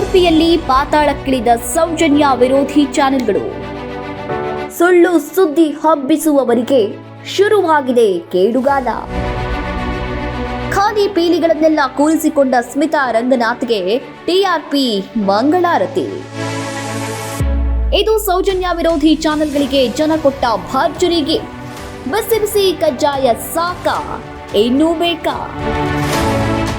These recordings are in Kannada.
ಟಿಆರ್ಪಿಯಲ್ಲಿ ಪಾತಾಳಕ್ಕಿಳಿದ ಸೌಜನ್ಯ ವಿರೋಧಿ ಚಾನೆಲ್ಗಳು. ಸುಳ್ಳು ಸುದ್ದಿ ಹಬ್ಬಿಸುವವರಿಗೆ ಶುರುವಾಗಿದೆ ಕೇಡುಗಾಲ. ಖಾದಿ ಪೀಲಿಗಳನ್ನೆಲ್ಲ ಕೂರಿಸಿಕೊಂಡ ಸ್ಮಿತಾ ರಂಗನಾಥ್ಗೆ ಟಿಆರ್ಪಿ ಮಂಗಳಾರತಿ. ಇದು ಸೌಜನ್ಯ ವಿರೋಧಿ ಚಾನೆಲ್ಗಳಿಗೆ ಜನ ಕೊಟ್ಟ ಭರ್ಜರಿಗೆ ಬಿಸಿ ಬಿಸಿ ಕಜ್ಜಾಯ ಸಾಕ, ಇನ್ನೂ ಬೇಕಾ?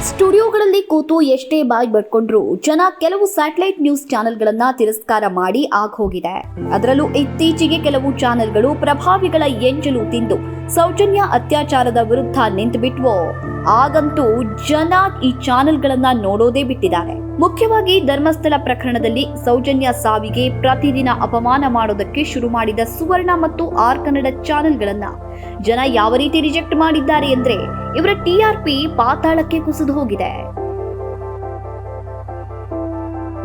ಸ್ಟುಡಿಯೋಗಳಲ್ಲಿ ಕೂತು ಎಷ್ಟೇ ಬಾಯ್ ಬಡ್ಕೊಂಡ್ರು ಜನ ಕೆಲವು ಸ್ಯಾಟಲೈಟ್ ನ್ಯೂಸ್ ಚಾನೆಲ್ಗಳನ್ನ ತಿರಸ್ಕಾರ ಮಾಡಿ ಆಗೋಗಿದೆ ಅದರಲ್ಲೂ ಇತ್ತೀಚೆಗೆ ಕೆಲವು ಚಾನೆಲ್ಗಳು ಪ್ರಭಾವಿಗಳ ಎಂಜಲು ತಿಂದು ಸೌಜನ್ಯ ಅತ್ಯಾಚಾರದ ವಿರುದ್ಧ ನಿಂತುಬಿಟ್ವೋ. ಆಗಂತೂ ಜನ ಈ ಚಾನೆಲ್ಗಳನ್ನ ನೋಡೋದೇ ಬಿಟ್ಟಿದ್ದಾರೆ. ಮುಖ್ಯವಾಗಿ ಧರ್ಮಸ್ಥಳ ಪ್ರಕರಣದಲ್ಲಿ ಸೌಜನ್ಯ ಸಾವಿಗೆ ಪ್ರತಿದಿನ ಅಪಮಾನ ಮಾಡೋದಕ್ಕೆ ಶುರು ಮಾಡಿದ ಸುವರ್ಣ ಮತ್ತು ಆರ್ ಕನ್ನಡ ಚಾನೆಲ್ಗಳನ್ನ. ಜನ ಯಾವ ರೀತಿ ರಿಜೆಕ್ಟ್ ಮಾಡಿದ್ದಾರೆ ಅಂದ್ರೆ ಇವರ ಟಿಆರ್ಪಿ ಪಾತಾಳಕ್ಕೆ ಕುಸಿದು ಹೋಗಿದೆ.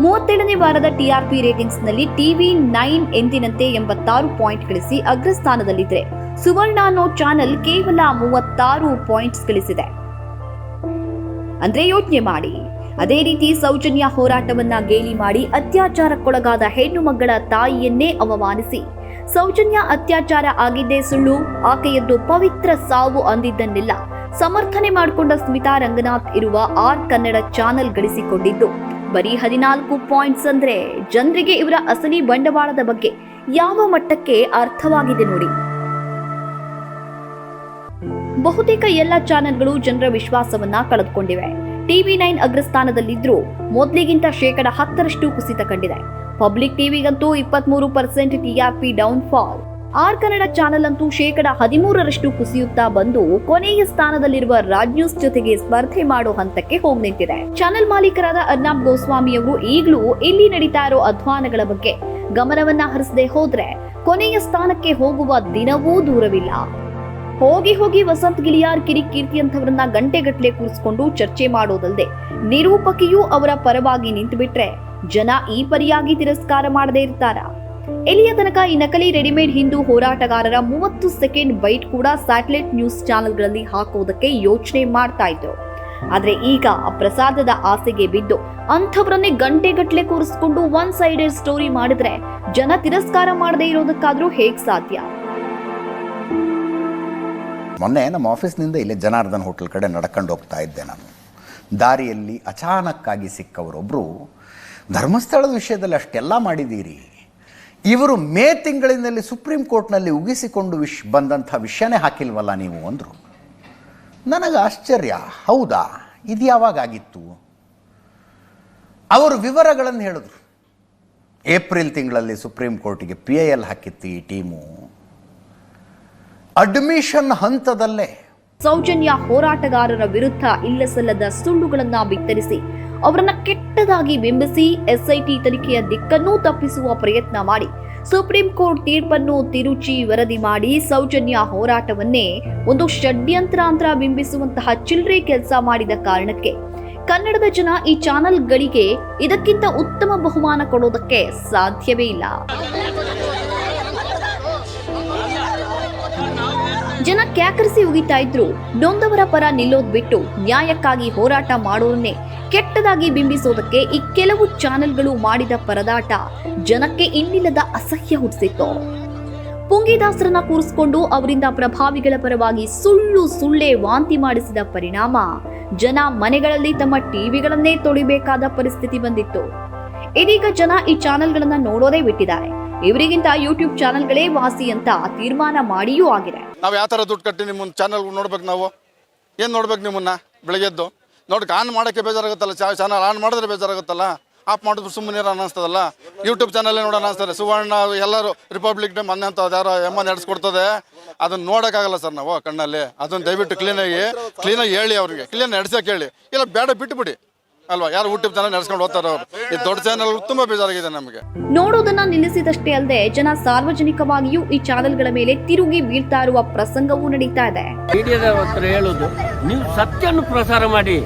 ಮೂವತ್ತೇಳನೇ ವಾರದ ಟಿಆರ್ಪಿ ರೇಟಿಂಗ್ಸ್ನಲ್ಲಿ ಟಿವಿ ನೈನ್ ಎಂದಿನಂತೆ ಎಂಬತ್ತಾರು ಪಾಯಿಂಟ್ ಗಳಿಸಿ ಅಗ್ರಸ್ಥಾನದಲ್ಲಿದ್ದರೆ ಸುವರ್ಣ ಅನ್ನೋ ಚಾನೆಲ್ ಕೇವಲ ಮೂವತ್ತಾರು ಪಾಯಿಂಟ್ಸ್ ಗಳಿಸಿದೆ. ಅಂದ್ರೆ ಯೋಚನೆ ಮಾಡಿ. ಅದೇ ರೀತಿ ಸೌಜನ್ಯ ಹೋರಾಟವನ್ನ ಗೇಲಿ ಮಾಡಿ ಅತ್ಯಾಚಾರಕ್ಕೊಳಗಾದ ಹೆಣ್ಣು ಮಗಳ ತಾಯಿಯನ್ನೇ ಅವಮಾನಿಸಿ. ಸೌಜನ್ಯ ಅತ್ಯಾಚಾರ ಆಗಿದ್ದೇ ಸುಳ್ಳು, ಆಕೆಯದ್ದು ಪವಿತ್ರ ಸಾವು ಅಂದಿದ್ದನ್ನೆಲ್ಲ ಸಮರ್ಥನೆ ಮಾಡಿಕೊಂಡ ಸ್ಮಿತಾ ರಂಗನಾಥ್ ಇರುವ ಆರ್ ಕನ್ನಡ ಚಾನೆಲ್ ಗಳಿಸಿಕೊಂಡಿದ್ದು. ಬರೀ ಹದಿನಾಲ್ಕು ಪಾಯಿಂಟ್ಸ್ ಅಂದ್ರೆ ಜನರಿಗೆ ಇವರ ಅಸಲಿ ಬಂಡವಾಳದ ಬಗ್ಗೆ ಯಾವ ಮಟ್ಟಕ್ಕೆ ಅರ್ಥವಾಗಿದೆ ನೋಡಿ. ಬಹುತೇಕ ಎಲ್ಲ ಚಾನೆಲ್ಗಳು ಜನರ ವಿಶ್ವಾಸವನ್ನ ಕಳೆದುಕೊಂಡಿವೆ. ಟಿವಿ ನೈನ್ ಅಗ್ರಸ್ಥಾನದಲ್ಲಿದ್ರೂ ಮೊದಲಿಗಿಂತ ಶೇಕಡ ಹತ್ತರಷ್ಟು ಕುಸಿತ ಕಂಡಿದೆ. ಪಬ್ಲಿಕ್ ಟಿವಿಗಂತೂ ಇಪ್ಪತ್ಮೂರು percent TRP down fall R Kannada channel ಅಂತೂ ಶೇಕಡ ಹದಿಮೂರರಷ್ಟು ಕುಸಿಯುತ್ತಾ ಬಂದು ಕೊನೆಯ ಸ್ಥಾನದಲ್ಲಿರುವ ರಾಜ್ ನ್ಯೂಸ್ ಜೊತೆಗೆ ಸ್ಪರ್ಧೆ ಮಾಡೋ ಹಂತಕ್ಕೆ ಹೋಗಿ ನಿಂತಿದೆ. ಚಾನೆಲ್ ಮಾಲೀಕರಾದ ಅರ್ನಾಬ್ ಗೋಸ್ವಾಮಿ ಅವರು ಈಗಲೂ ಇಲ್ಲಿ ನಡೀತಾ ಇರೋ ಅಧ್ವಾನಗಳ ಬಗ್ಗೆ ಗಮನವನ್ನ ಹರಿಸದೆ ಹೋದ್ರೆ ಕೊನೆಯ ಸ್ಥಾನಕ್ಕೆ ಹೋಗುವ ದಿನವೂ ದೂರವಿಲ್ಲ. ಹೋಗಿ ಹೋಗಿ ವಸಂತ್ ಗಿಳಿಯಾರ್ ಕೀರ್ತಿ ಅಂತವರನ್ನ ಗಂಟೆಗಟ್ಟಲೆ ಕೂರಿಸಿಕೊಂಡು ಚರ್ಚೆ ಮಾಡೋದಲ್ಲದೆ ನಿರೂಪಕಿಯೂ ಅವರ ಪರವಾಗಿ ನಿಂತುಬಿಟ್ರೆ ಜನ ಈ ಪರಿಯಾಗಿ ತಿರಸ್ಕಾರ ಮಾಡದೇ ಇರ್ತಾರ. ಎಲ್ಲಿಯ ತನಕ ಈ ನಕಲಿ ರೆಡಿಮೇಡ್ ಹಿಂದೂ ಹೋರಾಟಗಾರರ ಮೂವತ್ತು ಸೆಕೆಂಡ್ ಬೈಟ್ ಕೂಡ ಸ್ಯಾಟಲೈಟ್ ನ್ಯೂಸ್ ಚಾನೆಲ್ಗಳಲ್ಲಿ ಹಾಕೋದಕ್ಕೆ ಯೋಚನೆ ಮಾಡ್ತಾ ಇದ್ರು. ಆದ್ರೆ ಈಗ ಆ ಪ್ರಸಾದದ ಆಸೆಗೆ ಬಿದ್ದು ಅಂಥವ್ರನ್ನೇ ಗಂಟೆಗಟ್ಟಲೆ ಕೂರಿಸ್ಕೊಂಡು ಒನ್ ಸೈಡೆಡ್ ಸ್ಟೋರಿ ಮಾಡಿದ್ರೆ ಜನ ತಿರಸ್ಕಾರ ಮಾಡದೇ ಇರೋದಕ್ಕಾದ್ರೂ ಹೇಗ್ ಸಾಧ್ಯ? ಮೊನ್ನೆ ನಮ್ಮ ಆಫೀಸ್ನಿಂದ ಇಲ್ಲಿ ಜನಾರ್ದನ್ ಹೋಟೆಲ್ ಕಡೆ ನಡ್ಕೊಂಡು ಹೋಗ್ತಾ ಇದ್ದೆ ನಾನು. ದಾರಿಯಲ್ಲಿ ಅಚಾನಕ್ಕಾಗಿ ಸಿಕ್ಕವರೊಬ್ಬರು ಧರ್ಮಸ್ಥಳದ ವಿಷಯದಲ್ಲಿ ಅಷ್ಟೆಲ್ಲ ಮಾಡಿದ್ದೀರಿ. ಇವರು ಮೇ ತಿಂಗಳಿನಲ್ಲಿ ಸುಪ್ರೀಂ ಕೋರ್ಟ್ನಲ್ಲಿ ಉಗಿಸಿಕೊಂಡು ವಿಶ್, ಬಂದಂಥ ವಿಷಯನೇ ಹಾಕಿಲ್ವಲ್ಲ ನೀವು? ಅಂದರು. ನನಗೆ ಆಶ್ಚರ್ಯ. ಹೌದಾ? ಇದು ಯಾವಾಗ ಆಗಿತ್ತು ಅವರು ವಿವರಗಳನ್ನು ಹೇಳಿದ್ರು. ಏಪ್ರಿಲ್ ತಿಂಗಳಲ್ಲಿ ಸುಪ್ರೀಂ ಕೋರ್ಟಿಗೆ ಪಿ ಐ ಎಲ್ ಹಾಕಿತ್ತು ಈ ಟೀಮು. ಅಡ್ಮಿಷನ್ ಹಂತದಲ್ಲೇ ಸೌಜನ್ಯ ಹೋರಾಟಗಾರರ ವಿರುದ್ಧ ಇಲ್ಲಸಲ್ಲದ ಸುಳ್ಳುಗಳನ್ನ ಬಿತ್ತರಿಸಿ ಅವರನ್ನ ಕೆಟ್ಟದಾಗಿ ಬಿಂಬಿಸಿ ಎಸ್ಐಟಿ ತನಿಖೆಯ ದಿಕ್ಕನ್ನೂ ತಪ್ಪಿಸುವ ಪ್ರಯತ್ನ ಮಾಡಿ ಸುಪ್ರೀಂ ಕೋರ್ಟ್ ತೀರ್ಪನ್ನು ತಿರುಚಿ ವರದಿ ಮಾಡಿ ಸೌಜನ್ಯ ಹೋರಾಟವನ್ನೇ ಒಂದು ಷಡ್ಯಂತ್ರ ಅಂತ ಬಿಂಬಿಸುವಂತಹ ಚಿಲ್ಲರೆ ಕೆಲಸ ಮಾಡಿದ ಕಾರಣಕ್ಕೆ ಕನ್ನಡದ ಜನ ಈ ಚಾನೆಲ್ಗಳಿಗೆ ಇದಕ್ಕಿಂತ ಉತ್ತಮ ಬಹುಮಾನ ಕೊಡೋದಕ್ಕೆ ಸಾಧ್ಯವೇ ಇಲ್ಲ. ಜನ ಕ್ಯಾಕರಿಸಿ ಉಗಿತಾ ಇದ್ರು. ನೊಂದವರ ಪರ ನಿಲ್ಲೋದ್ ಬಿಟ್ಟು ನ್ಯಾಯಕ್ಕಾಗಿ ಹೋರಾಟ ಮಾಡೋರನ್ನೇ ಕೆಟ್ಟದಾಗಿ ಬಿಂಬಿಸೋದಕ್ಕೆ ಈ ಕೆಲವು ಚಾನೆಲ್ಗಳು ಮಾಡಿದ ಪರದಾಟ ಜನಕ್ಕೆ ಇನ್ನಿಲ್ಲದ ಅಸಹ್ಯ ಹುಟ್ಟಿಸಿತ್ತು. ಪುಂಗಿದಾಸರನ್ನ ಕೂರಿಸಿಕೊಂಡು ಅವರಿಂದ ಪ್ರಭಾವಿಗಳ ಪರವಾಗಿ ಸುಳ್ಳು ಸುಳ್ಳೆ ವಾಂತಿ ಮಾಡಿಸಿದ ಪರಿಣಾಮ ಜನ ಮನೆಗಳಲ್ಲಿ ತಮ್ಮ ಟಿವಿಗಳನ್ನೇ ತೊಳಿಬೇಕಾದ ಪರಿಸ್ಥಿತಿ ಬಂದಿತ್ತು. ಇದೀಗ ಜನ ಈ ಚಾನೆಲ್ಗಳನ್ನ ನೋಡೋದೇ ಬಿಟ್ಟಿದ್ದಾರೆ. ಇವರಿಗಿಂತ ಯೂಟ್ಯೂಬ್ ಚಾನೆಲ್ಗಳೇ ವಾಸಿ ಅಂತ ತೀರ್ಮಾನ ಮಾಡಿಯೂ ಆಗಿದೆ. ನಾವು ಯಾವ ಥರ ದುಡ್ಡು ಕಟ್ಟಿ ನಿಮ್ಮ ಚಾನಲ್ ನೋಡ್ಬೇಕು ನಾವು? ಏನು ನೋಡ್ಬೇಕು ನಿಮ್ಮನ್ನ ಬೆಳಗ್ಗೆದ್ದು? ನೋಡಿ ಆನ್ ಮಾಡೋಕ್ಕೆ ಬೇಜಾರಾಗುತ್ತಲ್ಲ, ಚಾನಲ್ ಆನ್ ಮಾಡಿದ್ರೆ ಬೇಜಾರಾಗುತ್ತಲ್ಲ? ಆಫ್ ಮಾಡಿದ್ರು ಸುಮ್ಮನೆ ಅನ್ನಿಸ್ತದಲ್ಲ ಯೂಟ್ಯೂಬ್ ಚಾನಲ್ಲೇ ನೋಡೋಣ ಸರ್ ಸುವರ್ಣ ಎಲ್ಲರೂ ರಿಪಬ್ಲಿಕ್ ಡೇ ಮೊನ್ನೆ ಅಂತ ಯಾರೋ ಎಮ್ಮ ನಡೆಸ್ಕೊಡ್ತದೆ. ಅದನ್ನ ನೋಡೋಕ್ಕಾಗಲ್ಲ ಸರ್ ನಾವು ಕಣ್ಣಲ್ಲಿ. ಅದನ್ನ ದಯವಿಟ್ಟು ಕ್ಲೀನಾಗಿ ಕ್ಲೀನಾಗಿ ಹೇಳಿ ಅವ್ರಿಗೆ. ಕ್ಲೀನ್ ನಡೆಸೋಕೆ ಹೇಳಿ. ಇಲ್ಲ, ಬೇಡ ಬಿಟ್ಟುಬಿಡಿ ಅಲ್ವಾ? ಯಾರು ಯೂಟ್ಯೂಬ್ ಚಾನಲ್ ನಡೆಸ್ಕೊಂಡು ಹೋಗ್ತಾರ? ಅವರು ಈ ದೊಡ್ಡ ಚಾನಲ್ ತುಂಬಾ ಬೇಜಾರಾಗಿದೆ ನಮಗೆ. ನೋಡೋದನ್ನ ನಿಲ್ಲಿಸಿದಷ್ಟೇ ಅಲ್ಲದೆ ಜನ ಸಾರ್ವಜನಿಕವಾಗಿಯೂ ಈ ಚಾನೆಲ್ಗಳ ಮೇಲೆ ತಿರುಗಿ ಬೀಳ್ತಾ ಇರುವ ಪ್ರಸಂಗವೂ ನಡೀತಾ ಇದೆ. ಮೀಡಿಯಾದ ಹತ್ರ ಹೇಳುದು ನೀವು ಸತ್ಯವನ್ನು ಪ್ರಸಾರ ಮಾಡಿ.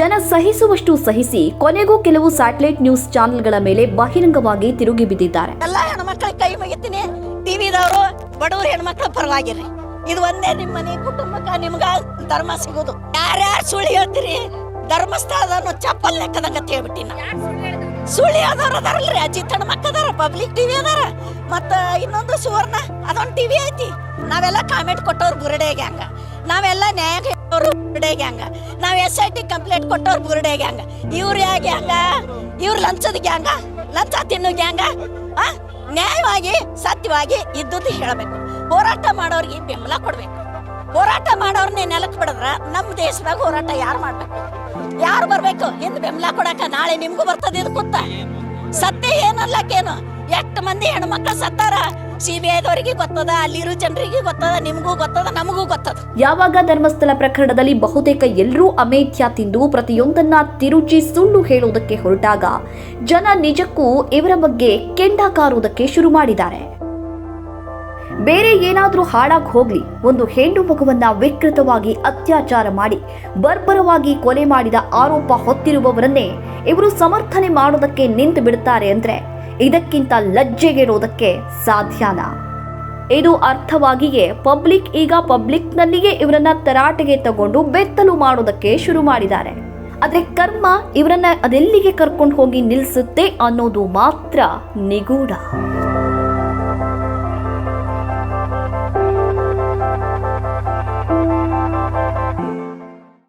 ಜನ ಸಹಿಸುವಷ್ಟು ಸಹಿಸಿ ಕೊನೆಗೂ ಕೆಲವು ಸ್ಯಾಟಲೈಟ್ ನ್ಯೂಸ್ ಚಾನೆಲ್ಗಳ ಮೇಲೆ ಬಹಿರಂಗವಾಗಿ ತಿರುಗಿ ಬಿದ್ದಿದ್ದಾರೆ. ಎಲ್ಲ ಹೆಣ್ಮಕ್ಳ ಕೈ ಮುಗಿತೀನಿ. ಟಿವಿದವರು ಬಡವರು ಹೆಣ್ಮಕ್ಳ ಪರವಾಗಿರಿ ಇದು ಒಂದೇ ನಿಮ್ಮ ಮನೆ ಕುಟುಂಬಕ್ಕ ನಿಮ್ಗ ಧರ್ಮ ಸಿಗೋದು. ಯಾರ್ಯಾರು ಸುಳಿ ಹೇಳ್ತೀರಿ? ಧರ್ಮಸ್ಥಳದನ್ನು ಚಪ್ಪಲ್ ಲೆಕ್ಕದಂಗ ಹೇಳ್ಬಿಟ್ಟಿನ ಸುಳಿ ಅದಾರ ಅದಾರಲ್ರಿ ಅಜಿತ್ ಅಣ್ಣ ಅದಾರ ಪಬ್ಲಿಕ್ ಟಿವಿ ಅದಾರ, ಮತ್ತ ಇನ್ನೊಂದು ಸುವರ್ಣ, ಅದೊಂದು ಟಿವಿ ಐತಿ. ನಾವೆಲ್ಲ ಕಾಮೆಂಟ್ ಕೊಟ್ಟವ್ರು ಬುರುಡೆ ಗ್ಯಾಂಗ ನಾವೆಲ್ಲ ನ್ಯಾಯ ಹೇಳೋರು ಬುರುಡೆ ನಾವ್ ಎಸ್ ಐ ಟಿ ಕಂಪ್ಲೇಂಟ್ ಕೊಟ್ಟವ್ರು ಬುರುಡೆ ಗ್ಯಾಂಗ ಇವ್ರು ಯಾ ಗ್ಯಾಂಗ ಇವ್ರು ಲಂಚದ ಗ್ಯಾಂಗ ಲಂಚ ತಿನ್ನು ಗ್ಯಾಂಗ ನ್ಯಾಯವಾಗಿ, ಸತ್ಯವಾಗಿ ಇದ್ದದ್ದು ಹೇಳಬೇಕು. ಹೋರಾಟ ಮಾಡೋರಿಗೆ ಬೆಂಬಲ ಕೊಡ್ಬೇಕು. ಹೋರಾಟ ಮಾಡೋರ್ನೇ ನೆಲಕ್ಕೆ ಬಿಡದ್ರ ನಮ್ಮ ದೇಶದಾಗ ಹೋರಾಟ ಯಾರು ಮಾಡ್ಬೇಕು? ಯಾರು ಬರ್ಬೇಕು? ಹಿಂದ್ ಬೆಂಬಲ ಕೊಡಕ ನಾಳೆ ನಿಮ್ಗೂ ಬರ್ತದ ಇದು ಕುತ್ತ ಸತ್ಯ ಏನಲ್ಲಕ್ಕೇನು? ಎಷ್ಟು ಮಂದಿ ಹೆಣ್ಮಕ್ಳು ಸತ್ತಾರ? ಸಿ ಬಿ ಐದವರಿಗೆ ಗೊತ್ತದ, ಅಲ್ಲಿರೋ ಜನರಿಗೆ ಗೊತ್ತದ, ನಿಮಗೂ ಗೊತ್ತದ, ನಮಗೂ ಗೊತ್ತದ. ಯಾವಾಗ ಧರ್ಮಸ್ಥಳ ಪ್ರಕರಣದಲ್ಲಿ ಬಹುತೇಕ ಎಲ್ಲರೂ ಅಮೇಧ್ಯ ತಿಂದು ಪ್ರತಿಯೊಂದನ್ನ ತಿರುಚಿ ಸುಳ್ಳು ಹೇಳುವುದಕ್ಕೆ ಹೊರಟಾಗ ಜನ ನಿಜಕ್ಕೂ ಇವರ ಬಗ್ಗೆ ಕೆಂಡ ಕಾರುವುದಕ್ಕೆ ಶುರು ಮಾಡಿದ್ದಾರೆ. ಬೇರೆ ಏನಾದರೂ ಹಾಳಾಗಿ ಹೋಗ್ಲಿ, ಒಂದು ಹೆಣ್ಣು ಮಗುವನ್ನ ವಿಕೃತವಾಗಿ ಅತ್ಯಾಚಾರ ಮಾಡಿ, ಬರ್ಬರವಾಗಿ ಕೊಲೆ ಮಾಡಿದ ಆರೋಪ ಹೊತ್ತಿರುವವರನ್ನೇ ಇವರು ಸಮರ್ಥನೆ ಮಾಡೋದಕ್ಕೆ ನಿಂತು ಬಿಡುತ್ತಾರೆ ಅಂದ್ರೆ ಇದಕ್ಕಿಂತ ಲಜ್ಜೆಗೆರೋದಕ್ಕೆ ಸಾಧ್ಯನ? ಇದು ಅರ್ಥವಾಗಿಯೇ ಪಬ್ಲಿಕ್ ಈಗ ಪಬ್ಲಿಕ್ನಲ್ಲಿಯೇ ಇವರನ್ನ ತರಾಟೆಗೆ ತಗೊಂಡು ಬೆತ್ತಲು ಮಾಡೋದಕ್ಕೆ ಶುರು ಮಾಡಿದ್ದಾರೆ. ಆದರೆ ಕರ್ಮ ಇವರನ್ನ ಅದೆಲ್ಲಿಗೆ ಕರ್ಕೊಂಡು ಹೋಗಿ ನಿಲ್ಲಿಸುತ್ತೆ ಅನ್ನೋದು ಮಾತ್ರ ನಿಗೂಢ.